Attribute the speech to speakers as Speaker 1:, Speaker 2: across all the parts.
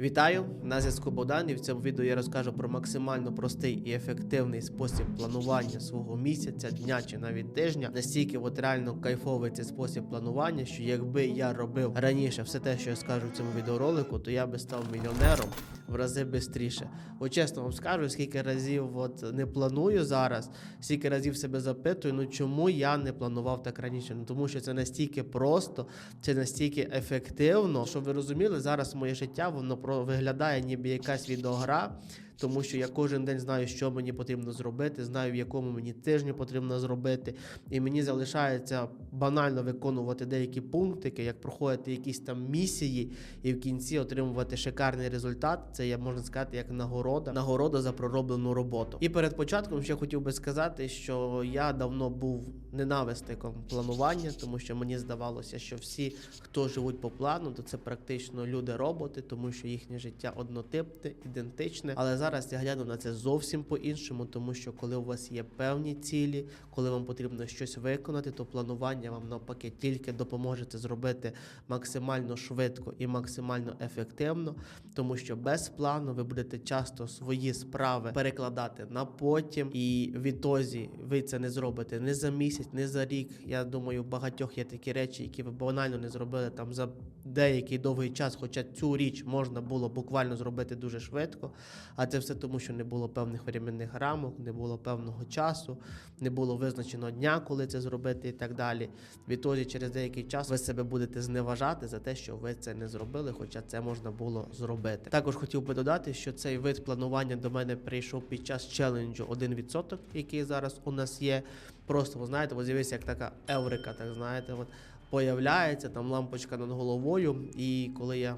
Speaker 1: Вітаю! На зв'язку Богдан і в цьому відео я розкажу про максимально простий і ефективний спосіб планування свого місяця, дня чи навіть тижня. Настільки от реально кайфовий цей спосіб планування, що якби я робив раніше все те, що я скажу в цьому відеоролику, то я би став мільйонером в рази швидше. От чесно вам скажу, скільки разів от не планую зараз, скільки разів себе запитую, ну чому я не планував так раніше? Ну тому що це настільки просто, це настільки ефективно, щоб ви розуміли, зараз моє життя воно виглядає ніби якась відеогра. Тому що я кожен день знаю, що мені потрібно зробити, знаю, в якому мені тижню потрібно зробити, і мені залишається банально виконувати деякі пунктики, як проходити якісь там місії, і в кінці отримувати шикарний результат. Це я можна сказати як нагорода, нагорода за пророблену роботу. І перед початком ще хотів би сказати, що я давно був ненависником планування, тому що мені здавалося, що всі, хто живуть по плану, то це практично люди-роботи, тому що їхнє життя однотипне, ідентичне. Але зараз я гляну на це зовсім по-іншому, тому що коли у вас є певні цілі, коли вам потрібно щось виконати, то планування вам навпаки тільки допоможе це зробити максимально швидко і максимально ефективно, тому що без плану ви будете часто свої справи перекладати на потім, і відтозі ви це не зробите не за місяць, не за рік. Я думаю, багатьох є такі речі, які ви банально не зробили там за деякий довгий час, хоча цю річ можна було буквально зробити дуже швидко. А це все тому, що не було певних временних рамок, не було певного часу, не було визначеного дня, коли це зробити, і так далі. Відтоді, через деякий час ви себе будете зневажати за те, що ви це не зробили, хоча це можна було зробити. Також хотів би додати, що цей вид планування до мене прийшов під час челенджу 1%, який зараз у нас є. Просто ви знаєте, от з'явився як така еврика, так знаєте, от появляється там лампочка над головою, і коли я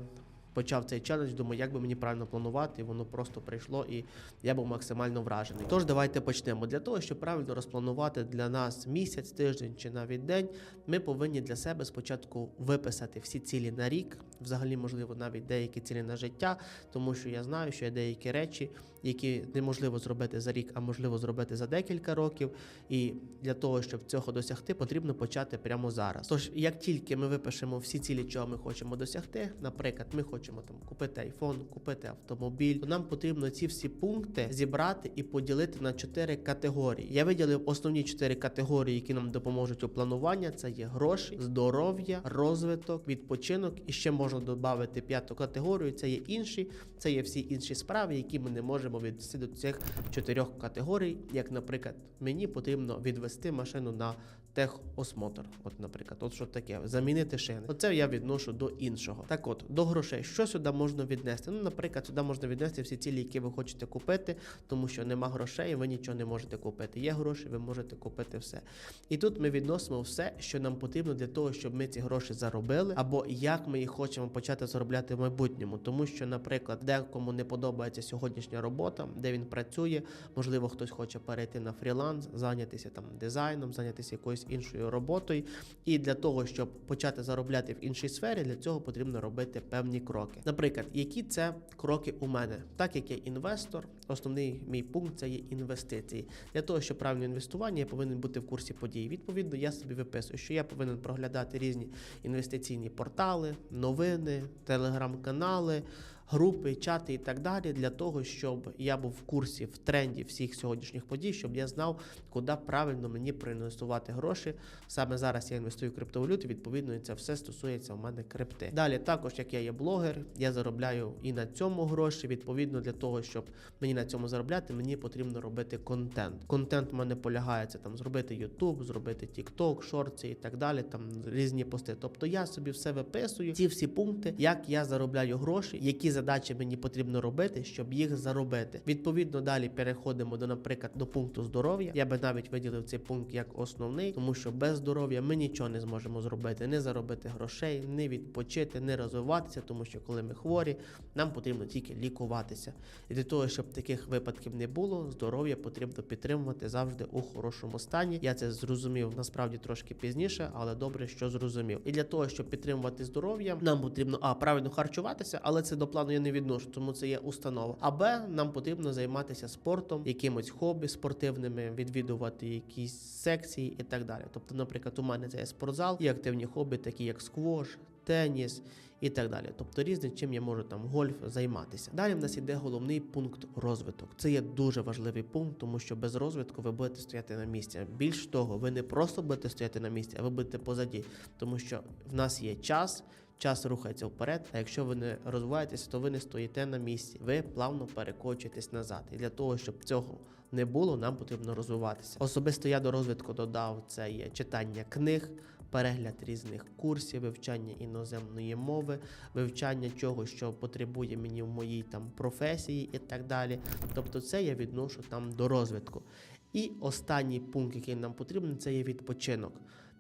Speaker 1: почав цей челендж, думаю, як би мені правильно планувати, воно просто прийшло, і я був максимально вражений. Тож давайте почнемо. Для того, щоб правильно розпланувати для нас місяць, тиждень чи навіть день, ми повинні для себе спочатку виписати всі цілі на рік, взагалі, можливо, навіть деякі цілі на життя, тому що я знаю, що є деякі речі, які неможливо зробити за рік, а можливо зробити за декілька років. І для того, щоб цього досягти, потрібно почати прямо зараз. Тож, як тільки ми випишемо всі цілі, чого ми хочемо досягти, наприклад, ми хочемо там купити айфон, купити автомобіль, то нам потрібно ці всі пункти зібрати і поділити на чотири категорії. Я виділив основні чотири категорії, які нам допоможуть у плануванні. Це є гроші, здоров'я, розвиток, відпочинок. І ще можна додати п'яту категорію. Це є інші, це є всі інші справи, які ми не можемо віднести до цих чотирьох категорій. Як, наприклад, мені потрібно відвести машину на техосмотр. От, наприклад, от що таке, замінити шини. Оце я відношу до іншого. Так от, до грошей, що сюди можна віднести? Ну, наприклад, сюди можна віднести всі цілі, які ви хочете купити, тому що нема грошей, ви нічого не можете купити. Є гроші, ви можете купити все. І тут ми відносимо все, що нам потрібно для того, щоб ми ці гроші заробили, або як ми їх хочемо почати заробляти в майбутньому. Тому що, наприклад, декому не подобається сьогоднішня робота, де він працює, можливо, хтось хоче перейти на фріланс, зайнятися там дизайном, зайнятися якоюсь іншою роботою. І для того, щоб почати заробляти в іншій сфері, для цього потрібно робити певні кроки. Наприклад, які це кроки у мене, так як я інвестор, основний мій пункт це є інвестиції. Для того, щоб правильно інвестування, я повинен бути в курсі подій. Відповідно, я собі виписую, що я повинен проглядати різні інвестиційні портали, новини, телеграм-канали. Групи, чати і так далі для того, щоб я був в курсі в тренді всіх сьогоднішніх подій, щоб я знав, куди правильно мені проінвестувати гроші. Саме зараз я інвестую в криптовалюту, відповідно, і це все стосується у мене крипти. Далі, також як я є блогер, я заробляю і на цьому гроші. Відповідно, для того, щоб мені на цьому заробляти, мені потрібно робити контент. Контент в мене полягає це там зробити YouTube, зробити TikTok, шорти і так далі. Там різні пости. Тобто я собі все виписую, ці всі пункти, як я заробляю гроші, які задачі мені потрібно робити, щоб їх заробити. Відповідно, далі переходимо до, наприклад, до пункту здоров'я. Я би навіть виділив цей пункт як основний, тому що без здоров'я ми нічого не зможемо зробити, не заробити грошей, не відпочити, не розвиватися, тому що коли ми хворі, нам потрібно тільки лікуватися. І для того, щоб таких випадків не було, здоров'я потрібно підтримувати завжди у хорошому стані. Я це зрозумів насправді трошки пізніше, але добре, що зрозумів. І для того, щоб підтримувати здоров'я, нам потрібно а правильно харчуватися, але це до плану я не відношу, тому це є установа. А Б, нам потрібно займатися спортом, якимось хобі спортивними, відвідувати якісь секції і так далі. Тобто, наприклад, у мене це є спортзал, є активні хобі, такі як сквош, теніс і так далі. Тобто різне, чим я можу там гольф займатися. Далі в нас іде головний пункт розвиток. Це є дуже важливий пункт, тому що без розвитку ви будете стояти на місці. Більш того, ви не просто будете стояти на місці, а ви будете позаді, тому що в нас є час. Час рухається вперед, а якщо ви не розвиваєтеся, то ви не стоїте на місці. Ви плавно перекочуєтесь назад. І для того, щоб цього не було, нам потрібно розвиватися. Особисто я до розвитку додав це є читання книг, перегляд різних курсів, вивчання іноземної мови, вивчання чого, що потребує мені в моїй там професії і так далі. Тобто, це я відношу там до розвитку. І останній пункт, який нам потрібен, це є відпочинок.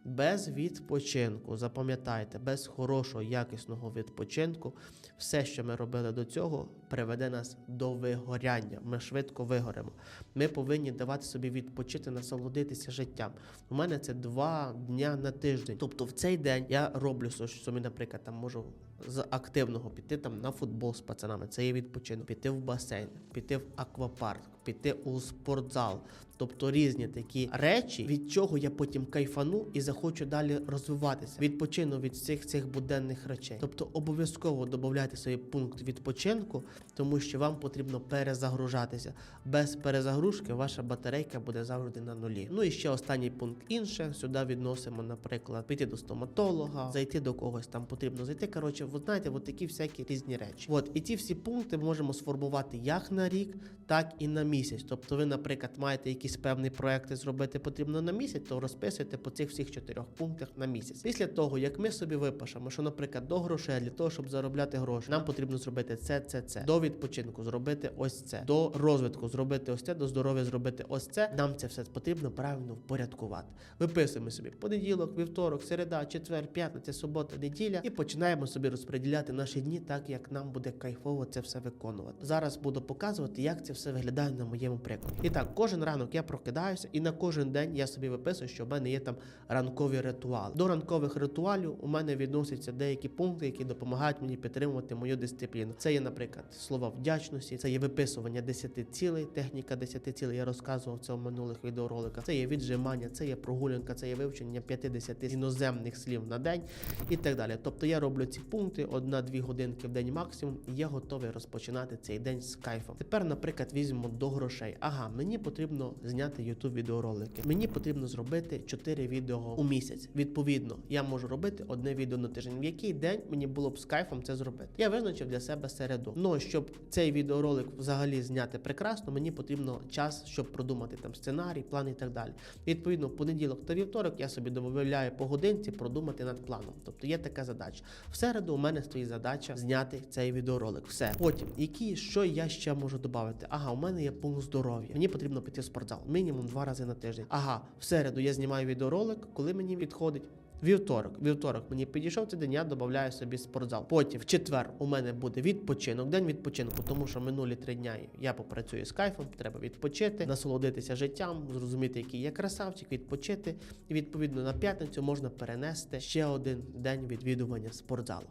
Speaker 1: Без відпочинку, запам'ятайте, без хорошого якісного відпочинку, все, що ми робили до цього, приведе нас до вигоряння. Ми швидко вигоремо. Ми повинні давати собі відпочити, насолодитися життям. У мене це два дня на тиждень. Тобто в цей день я роблю so- собі, наприклад, там можу з активного піти там на футбол з пацанами. Це є відпочинок, піти в басейн, піти в аквапарк, піти у спортзал. Тобто різні такі речі, від чого я потім кайфану і захочу далі розвиватися. Відпочину від всіх цих буденних речей. Тобто обов'язково додавайте собі пункт відпочинку, тому що вам потрібно перезагружатися. Без перезагрузки ваша батарейка буде завжди на нулі. Ну і ще останній пункт інше. Сюди відносимо, наприклад, піти до стоматолога, зайти до когось там потрібно зайти. Коротше, ви знаєте, от такі всякі різні речі. От і ці всі пункти можемо сформувати як на рік, так і на місяць. Тобто, ви, наприклад, маєте якісь певні проекти зробити потрібно на місяць, то розписуйте по цих всіх чотирьох пунктах на місяць. Після того, як ми собі випишемо, що, наприклад, до грошей для того, щоб заробляти гроші, нам потрібно зробити це, це, це. До відпочинку зробити ось це, до розвитку зробити ось це, до здоров'я зробити ось це. Нам це все потрібно правильно впорядкувати. Виписуємо собі понеділок, вівторок, середа, четвер, п'ятниця, субота, неділя і починаємо собі розподіляти наші дні так, як нам буде кайфово це все виконувати. Зараз буду показувати, як це все виглядає на моєму прикладі. І так, кожен ранок я прокидаюся, і на кожен день я собі виписую, що в мене є там ранкові ритуали. До ранкових ритуалів у мене відносяться деякі пункти, які допомагають мені підтримувати мою дисципліну. Це є, наприклад, слова вдячності, це є виписування 10 цілей, техніка 10 цілей. Я розказував це в минулих відеороликах. Це є віджимання, це є прогулянка, це є вивчення 50 іноземних слів на день і так далі. Тобто я роблю ці пункти одна-дві годинки в день максимум, і я готовий розпочинати цей день з кайфом. Тепер, наприклад, візьмемо до грошей. Ага, мені потрібно зняти YouTube відеоролики. Мені потрібно зробити 4 відео у місяць. Відповідно, я можу робити одне відео на тиждень. В який день мені було б з кайфом це зробити? Я визначив для себе середу. Ну щоб цей відеоролик взагалі зняти прекрасно, мені потрібно час, щоб продумати там сценарій, план і так далі. Відповідно, в понеділок та вівторок я собі додаю по годинці продумати над планом. Тобто є така задача. В середу у мене стоїть задача зняти цей відеоролик. Все. Потім, які що я ще можу додати? Ага, у мене є пункт здоров'я. Мені потрібно піти в спортзал мінімум два рази на тиждень. Ага, в середу я знімаю відеоролик, коли мені відходить. Вівторок, вівторок мені підійшов цей день, я додаю собі спортзал. Потім в четвер у мене буде відпочинок, день відпочинку, тому що минулі три дня я попрацюю з кайфом, треба відпочити, насолодитися життям, зрозуміти, який я красавчик, відпочити. І відповідно на п'ятницю можна перенести ще один день відвідування спортзалу.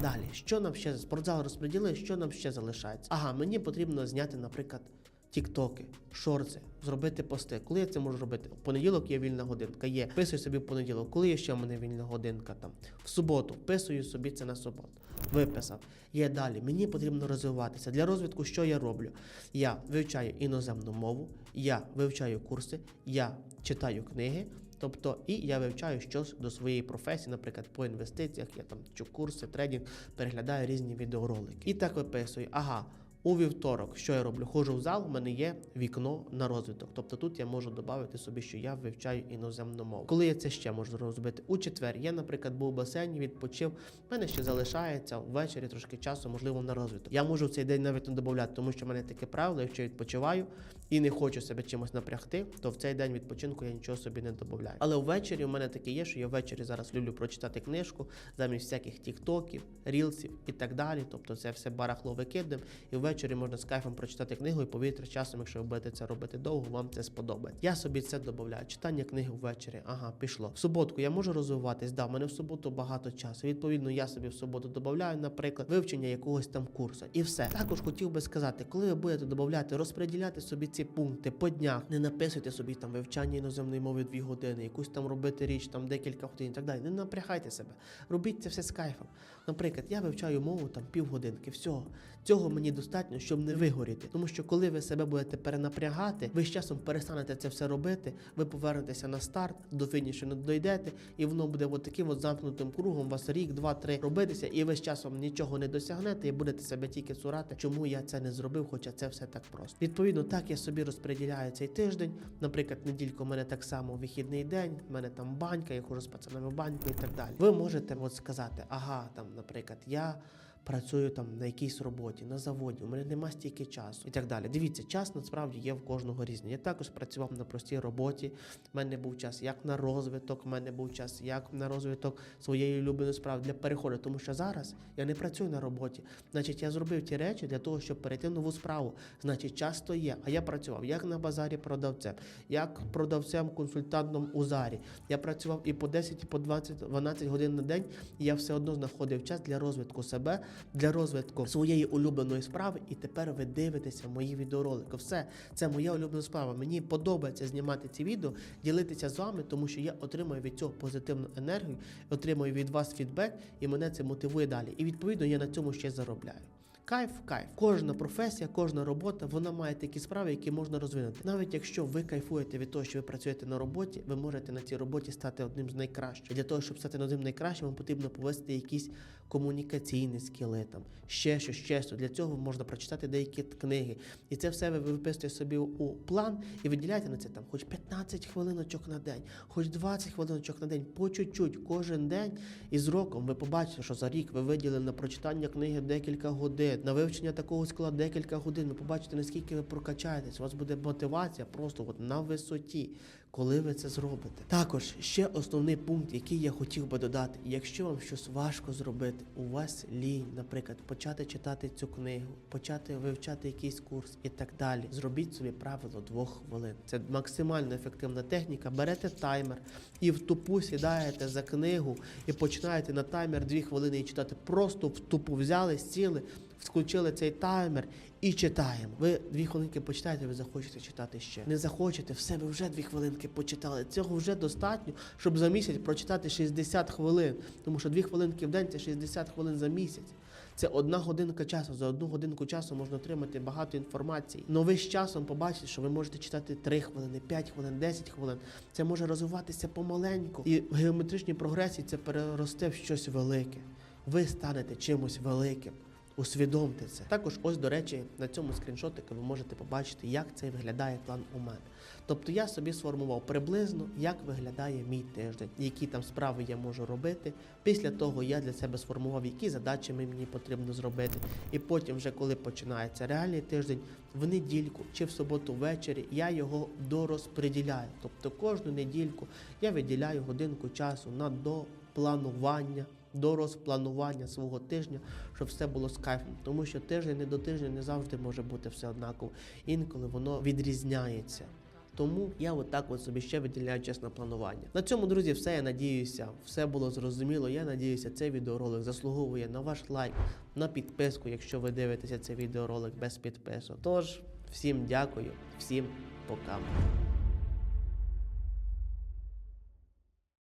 Speaker 1: Далі, що нам ще спортзал розподілили, що нам ще залишається? Ага, мені потрібно зняти, наприклад. Тіктоки, шорти, зробити пости. Коли я це можу робити? В понеділок є вільна годинка. Є. Вписую собі в понеділок. Коли є ще в мене вільна годинка там? В суботу. Вписую собі це на суботу. Виписав. Є далі. Мені потрібно розвиватися. Для розвитку, що я роблю? Я вивчаю іноземну мову, я вивчаю курси, я читаю книги. Тобто, і я вивчаю щось до своєї професії, наприклад, по інвестиціях, я там вчу курси, тренінг, переглядаю різні відеоролики. І так виписую. Ага. У вівторок, що я роблю? Ходжу в зал, у мене є вікно на розвиток. Тобто тут я можу додати собі, що я вивчаю іноземну мову. Коли я це ще можу зробити? У четвер я, наприклад, був у басейні, відпочив. У мене ще залишається ввечері трошки часу, можливо, на розвиток. Я можу в цей день навіть не додати, тому що в мене таке правило, якщо я відпочиваю і не хочу себе чимось напрягти, то в цей день відпочинку я нічого собі не додаю. Але ввечері у мене таке є, що я ввечері зараз люблю прочитати книжку замість всяких тіктоків, рілсів і так далі. Тобто це все барахло викидем. І ввечері можна з кайфом прочитати книгу і повірте, часом, якщо ви будете це робити довго, вам це сподобається. Я собі це додаю. Читання книги ввечері. Ага, пішло. В суботу я можу розвиватись. Да, в мене в суботу багато часу. Відповідно, я собі в суботу додаю, наприклад, вивчення якогось там курсу. І все. Також хотів би сказати, коли ви будете додати, розподіляти собі ці пункти по днях, не написуйте собі там вивчання іноземної мови дві години, якусь там робити річ там декілька годин і так далі. Не напрягайте себе. Робіть це все з кайфом. Наприклад, я вивчаю мову там півгодинки. Всього цього мені достатньо, щоб не вигоріти. Тому що коли ви себе будете перенапрягати, ви з часом перестанете це все робити, ви повернетеся на старт, до фінішу не дойдете, і воно буде от таким от замкнутим кругом. У вас рік, два, три робитися, і ви з часом нічого не досягнете, і будете себе тільки цурати, чому я це не зробив, хоча це все так просто. Відповідно, так я собі розподіляю цей тиждень. Наприклад, недільку у мене так само вихідний день, в мене там банька, я хожу з пацанами в баньку і так далі. Ви можете от сказати, ага, там, наприклад, я працюю там на якійсь роботі, на заводі, у мене нема стільки часу і так далі. Дивіться, час насправді є в кожного різний. Я також працював на простій роботі. У мене був час як на розвиток, у мене був час як на розвиток своєї улюбленої справи для переходу. Тому що зараз я не працюю на роботі. Значить, я зробив ті речі для того, щоб перейти в нову справу. Значить, час то є. А я працював як на базарі продавцем, як продавцем, консультантом у зарі. Я працював і по 10, і по 20, 12 годин на день. І я все одно знаходив час для розвитку себе, для розвитку своєї улюбленої справи. І тепер ви дивитеся мої відеоролики. Все це моя улюблена справа. Мені подобається знімати ці відео, ділитися з вами, тому що я отримую від цього позитивну енергію, отримую від вас фідбек, і мене це мотивує далі. І відповідно я на цьому ще заробляю. Кайф, кайф. Кожна професія, кожна робота, вона має такі справи, які можна розвинути. Навіть якщо ви кайфуєте від того, що ви працюєте на роботі, ви можете на цій роботі стати одним з найкращих. Для того, щоб стати одним найкращим, вам потрібно повести якісь комунікаційні скіли, там ще щось, ще щось. Для цього можна прочитати деякі книги. І це все ви виписуєте собі у план і виділяєте на це там хоч 15 хвилиночок на день, хоч 20 хвилиночок на день, по чуть-чуть, кожен день. І з роком ви побачите, що за рік ви виділили на прочитання книги декілька годин, на вивчення такого скла декілька годин. Ви побачите, наскільки ви прокачаєтесь. У вас буде мотивація просто от на висоті, коли ви це зробите. Також ще основний пункт, який я хотів би додати. Якщо вам щось важко зробити, у вас лінь, наприклад, почати читати цю книгу, почати вивчати якийсь курс і так далі. Зробіть собі правило двох хвилин. Це максимально ефективна техніка. Берете таймер і в тупу сідаєте за книгу і починаєте на таймер дві хвилини і читати. Просто в тупу взяли, сіли, включили цей таймер і читаємо. Ви дві хвилинки почитаєте, ви захочете читати ще. Не захочете, все, ви вже дві хвилинки почитали. Цього вже достатньо, щоб за місяць прочитати 60 хвилин. Тому що дві хвилинки в день це 60 хвилин за місяць. Це одна годинка часу. За одну годинку часу можна отримати багато інформації. Но ви з часом побачите, що ви можете читати 3 хвилини, 5 хвилин, 10 хвилин. Це може розвиватися помаленьку. І в геометричній прогресії це переросте в щось велике. Ви станете чимось великим. Усвідомте це. Також, ось, до речі, на цьому скріншотику ви можете побачити, як це виглядає план у мене. Тобто я собі сформував приблизно, як виглядає мій тиждень, які там справи я можу робити. Після того я для себе сформував, які задачі мені потрібно зробити. І потім, вже коли починається реальний тиждень, в недільку чи в суботу ввечері я його дорозподіляю. Тобто кожну недільку я виділяю годинку часу на допланування до розпланування свого тижня, щоб все було з кайфом. Тому що тиждень не до тижня не завжди може бути все однаково. Інколи воно відрізняється. Тому я отак от собі ще виділяю час на планування. На цьому, друзі, все. Я надіюся, все було зрозуміло. Я надіюся, цей відеоролик заслуговує на ваш лайк, на підписку, якщо ви дивитеся цей відеоролик без підпису. Тож, всім дякую, всім пока.